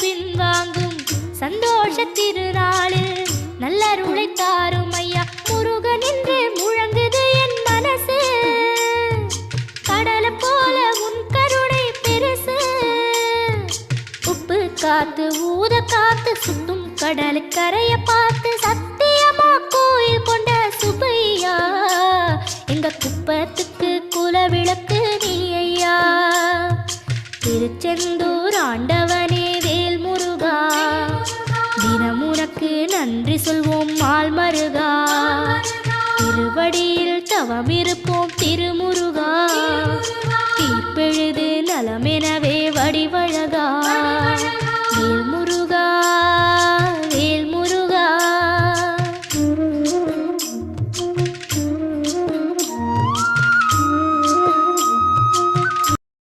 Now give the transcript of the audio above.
பின் வாங்கும் சந்தோஷ திருநாளில் நல்லருளை தாரும் ஐயா. முருகன் என்று முழங்குது என் மனசு. கடலை போல உன் கருணை பெருசு. உப்பு காத்து ஊத காத்து சுத்தும் கடலு கரைய பார்த்து சத்தியமா கோயில் கொண்ட சுபையா எங்க குப்பத்துக்கு குலவிளக்கு நீ ஐயா. திருச்செந்தூர் ஆண்டவனே நன்றி சொல்வோம் மால் மருகா திருவடியில் தவமிருப்போம் திருமுருகா.